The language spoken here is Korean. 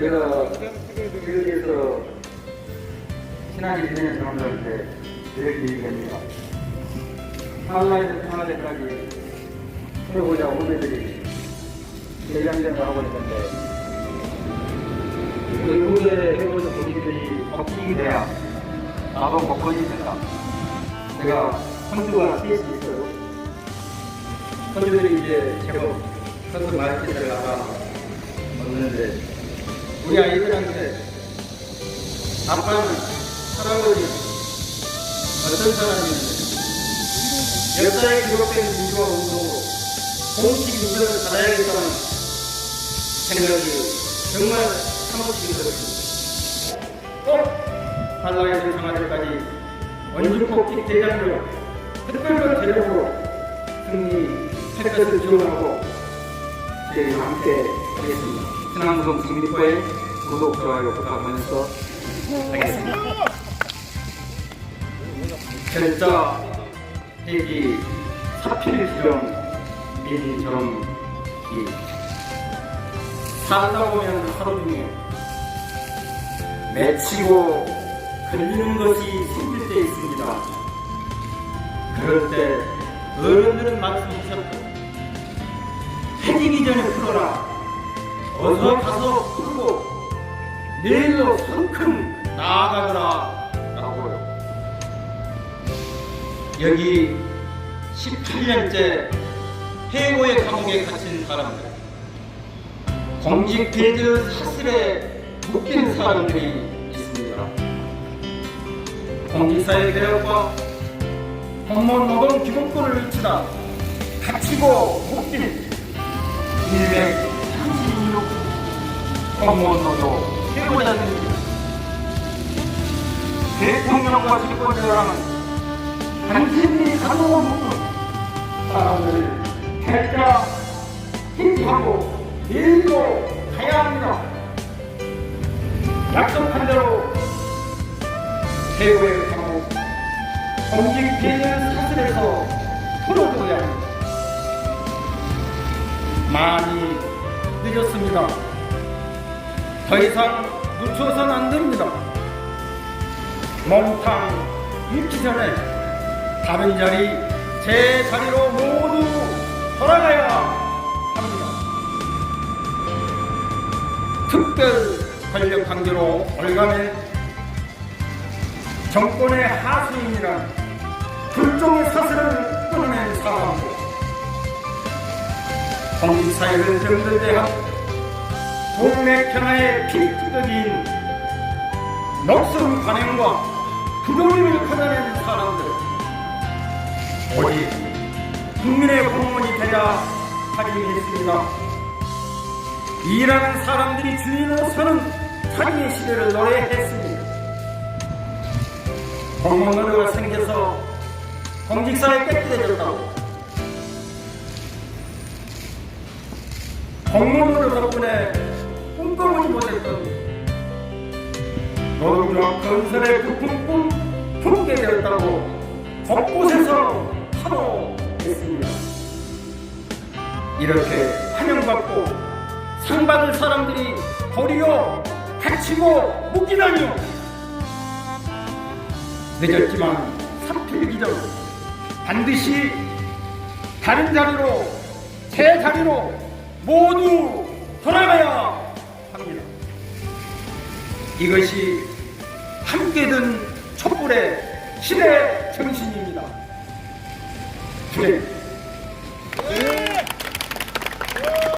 제가 교육에서 친하게 지내는 사람들한테 이렇게 얘기합니다. 한라에서 평화제까지 해보자 후배들이 대장전을 하고 있는데 그 후배 해보자 동기들이 덕분이 돼야 나도 복권이 된다. 내가 선수가 뛸수 있어요. 선수들이 이제 제법 선수 마이크를 나가 먹는데 우리 아이들한테 아빠는 할아버지 어떤 사람이었는데 역사에 기록된 민주화 운동으로 공식 유서를 받아야겠다는 생각이 정말 사무치게 들었습니다. 꼭 한라에서 강화대까지 원주폭킥 대장으로 특별한 대력으로 승리할 것을 지원하고 저희 함께 하겠습니다. 신앙무성 국민과의 구독, 좋아요 부탁하면서 하겠습니다. 결자 회기 사필 수령 민정기 살다 보면 하루 중에 맺히고 걸리는 것이 생길 때 있습니다. 그럴 때 어른들은 말씀하셨고 해지기 전에 풀어라. 어서 가서 풀고 내일로 성큼 나아가거라. 라고요. 여기 18년째 해고의 감옥에 갇힌 사람들, 공직 비즈 사슬에 묶인 사람들이 있습니다. 공직사회 개혁과 공무원 노동 기본권을 외치다 갇히고 묶인 136 공무원 노동 해고자들입니다. 대통령과 집권자랑은 당신이 가져온 묶은 사람들을 살자 힘하고 밀고 가야 합니다. 약속한 대로 최고의 감옥 공직 비밀 사슬에서 풀어줘야 합니다. 많이 늦었습니다. 더 이상 늦춰서는 안 됩니다. 몸탕 잃기 전에 다른 자리 제 자리로 모두 돌아가야 합니다. 특별 권력 관계로 올가매 정권의 하수인이란 불종의 사슬을 끊어낸 사람들 공사회를 정들대한 동맥 현아의 피투덕인 녹슨 관행과 부동림을 커다낸 사람들 오직 국민의 공무원이 되야 살인했습니다. 일하는 사람들이 주인으로 서는 살인의 시대를 노래했습니다. 공무원으로가 생겨서 공직사회 깨끗해졌다고 공무원으로 꿈꿔보지 못했던 노동력 건설의 부품꿈 품게 되었다고 곳곳에서 환호했습니다. 이렇게 환영받고 상 받을 사람들이 도리어 갇히고 묶이다니요. 늦었지만 사필기 전 반드시 다른 자리로 새 자리로 모두 합니다. 이것이 함께 든 촛불의 시대 정신입니다. 그래.